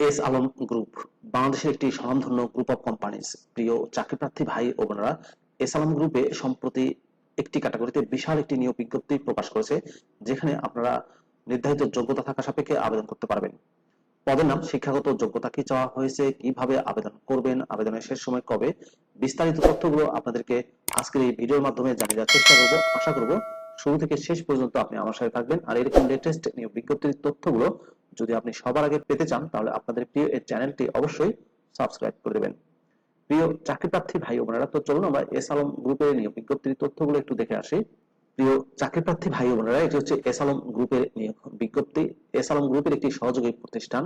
S Alam group, বাংলাদেশের একটি স্বনামধন্য গ্রুপ অফ কোম্পানিজ প্রিয় চাকরিপ্রার্থী ভাই ও বোনেরা, এস আলম গ্রুপে সম্প্রতি একটি ক্যাটাগরিতে বিশাল একটি নিয়োগ বিজ্ঞপ্তি প্রকাশ করেছে, যেখানে আপনারা নির্ধারিত যোগ্যতা থাকা সাপেক্ষে আবেদন করতে পারবেন। পদের নাম, শিক্ষাগত যোগ্যতা কি চাওয়া হয়েছে, কীভাবে আবেদন করবেন, আবেদনের শেষ সময় কবে, বিস্তারিত তথ্যগুলো আপনাদেরকে আজকের এই ভিডিওর মাধ্যমে জানিয়ে দেওয়ার চেষ্টা করব। আশা করব শুরু থেকে শেষ পর্যন্ত আপনি আমার সাথে থাকবেন। আর এরকম লেটেস্ট নিয়োগ বিজ্ঞপ্তির তথ্যগুলো যদি আপনি সবার আগে পেতে চান, তাহলে আপনাদের প্রিয় এই চ্যানেলটি অবশ্যই সাবস্ক্রাইব করে দেবেন। প্রিয় চাকরিপ্রার্থী ভাই ও বোনেরা, তো চলুন আমরা এস আলম গ্রুপের নিয়োগ বিজ্ঞপ্তির তথ্যগুলো একটু দেখে আসি। প্রিয় চাকরিপ্রার্থী ভাই ও বোনেরা, এটি হচ্ছে এস আলম গ্রুপের নিয়োগ বিজ্ঞপ্তি। এস আলম গ্রুপের একটি সহযোগী প্রতিষ্ঠান,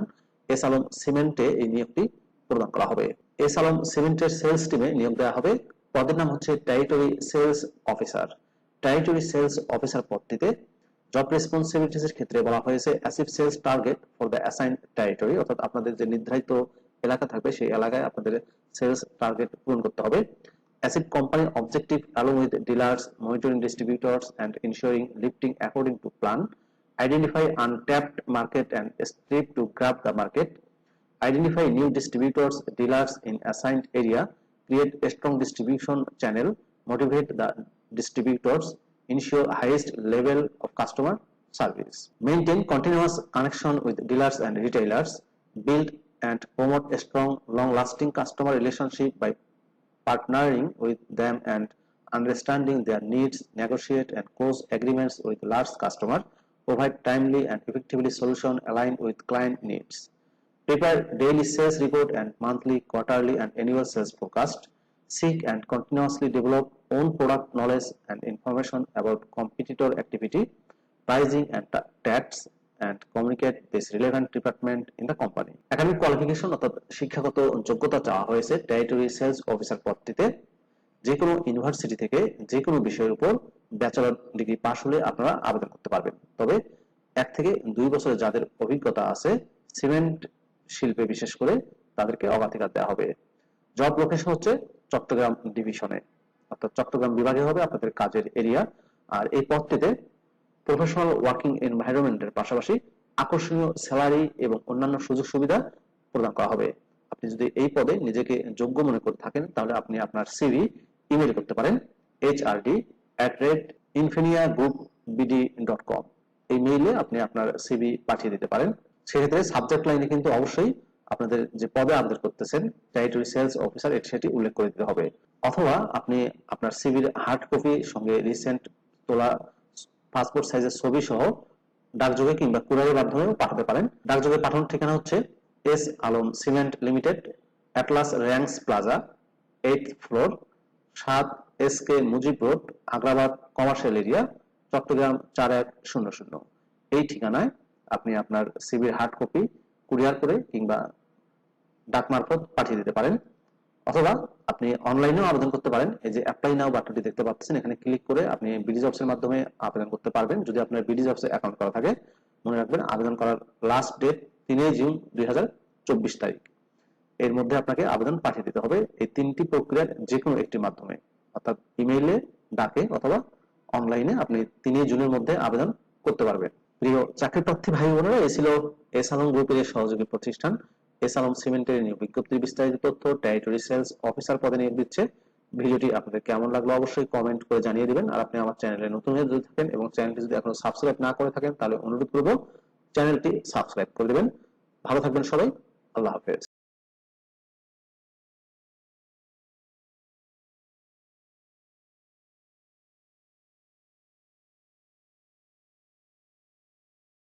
এস আলম সিমেন্টে এই নিয়োগটি প্রদান করা হবে। এস আলম সিমেন্টের সেলস টিমে নিয়োগ দেওয়া হবে। পদের নাম হচ্ছে territory sales officer territory sales officer পদটিতে job রেসপন্সিবিলিটিসের ক্ষেত্রে বলা হয়েছে achieve sales target for the assign territory অর্থাৎ আপনাদের যে নির্ধারিত এলাকা থাকবে সেই এলাকায় আপনাদের সেলস টার্গেট পূরণ করতে হবে। অ্যাসিড কোম্পানির objective along with dealers monitoring distributors and ensuring lifting according to plan identify untapped market and strive to grab the market identify new distributors dealers in assigned area create strong distribution channel motivate the distributors ensure highest level of customer service maintain continuous connection with dealers and retailers build and promote a strong long lasting customer relationship by partnering with them and understanding their needs, negotiate and close agreements with large customer, provide timely and effectively solution aligned with client needs. Prepare daily sales report and monthly, quarterly and annual sales forecast. Seek and continuously develop own product knowledge and information about competitor activity, pricing and ta- tax and communicate this relevant department in the company. Academic qualification অর্থাৎ শিক্ষাগত যোগ্যতা চাওয়া হয়েছে territory sales officer পদটিতে। যে কোনো university থেকে যে কোনো বিষয়ের উপর ব্যাচেলর ডিগ্রি পাশ হলে আপনারা আবেদন করতে পারবেন। তবে এক থেকে দুই বছরের যাদের অভিজ্ঞতা আছে সিমেন্ট শিল্পে বিশেষ করে তাদেরকে অগ্রাধিকার দেওয়া হবে। জব লোকেশন হচ্ছে চট্টগ্রাম ডিভিশনে, অর্থাৎ চট্টগ্রাম বিভাগে হবে আপনাদের কাজের এরিয়া। আর এই পদটিতে প্রফেশনাল ওয়ার্কিং এনভায়রনমেন্টের পাশাপাশি আকর্ষণীয় স্যালারি এবং অন্যান্য সুযোগ সুবিধা প্রদান করা হবে। আপনি যদি এই পদে নিজেকে যোগ্য মনে করে থাকেন, তাহলে আপনি আপনার সিভি ইমেল করতে পারেন HRD at rate Infinia group BD dot com এই মেইলে আপনি আপনার সিভি পাঠিয়ে দিতে পারেন। সেক্ষেত্রে সাবজেক্ট লাইনে কিন্তু অবশ্যই আপনাদের যে পদে আবেদন করতেছেন টেরিটরি সেলস অফিসার এটি সেটি উল্লেখ করে দিতে হবে। অথবা আপনি আপনার সিভির হার্ড কপি সঙ্গে রিসেন্ট তোলা পাসপোর্ট সাইজের ছবি সহ ডাকযোগে কিংবা কুরিয়ারের মাধ্যমেও পাঠাতে পারেন। ডাকযোগে পাঠানোর ঠিকানা হচ্ছে S Alam cement limited, Atlas Ranks plaza, eight floor, সাত S K Mujib road, Agrabad commercial area, Chittagong চার এক শূন্য শূন্য। এই ঠিকানায় আপনি আপনার সিভির হার্ড কপি কুরিয়ার করে কিংবা ডাক মারফত পাঠিয়ে দিতে পারেন। অথবা আপনি অনলাইনেও আবেদন করতে পারেন। এই যে অ্যাপ্লাই নাও বাটনটি দেখতে পাচ্ছেন, এখানে ক্লিক করে আপনি বিডিজ জবসের মাধ্যমে আবেদন করতে পারবেন। যদি আপনার বিডিজ জবসে অ্যাকাউন্ট করা থাকে, মনে রাখবেন আবেদন করার লাস্ট ডেট তিনই জুন দুই হাজার চব্বিশ তারিখ। এর মধ্যে আপনাকে আবেদন পাঠিয়ে দিতে হবে এই তিনটি প্রক্রিয়ার যে কোনো একটির মাধ্যমে। অর্থাৎ ইমেইলে ডাকে অথবা অনলাইনে আপনি তিনই জুনের মধ্যে আবেদন করতে পারবেন। প্রিয় চাকরি প্রার্থী ভাই বোনেরা, এ ছিল এস আলম গ্রুপের সহযোগী প্রতিষ্ঠান। এস আলম সিমেন্টের নিয়োগ বিজ্ঞপ্তির বিস্তারিত তথ্য টেরিটরি সেলস অফিসার পদে নিয়োগ দিচ্ছে। ভিডিওটি আপনাদের কেমন লাগল অবশ্যই কমেন্ট করে জানিয়ে দিবেন। আর আপনি আমার চ্যানেলে নতুন হয়ে যদি থাকেন এবং চ্যানেলটি যদি এখনও সাবস্ক্রাইব না করে থাকেন, তাহলে অনুরোধ করব চ্যানেলটি সাবস্ক্রাইব করে দেবেন। ভালো থাকবেন সবাই। আল্লাহ হাফেজ।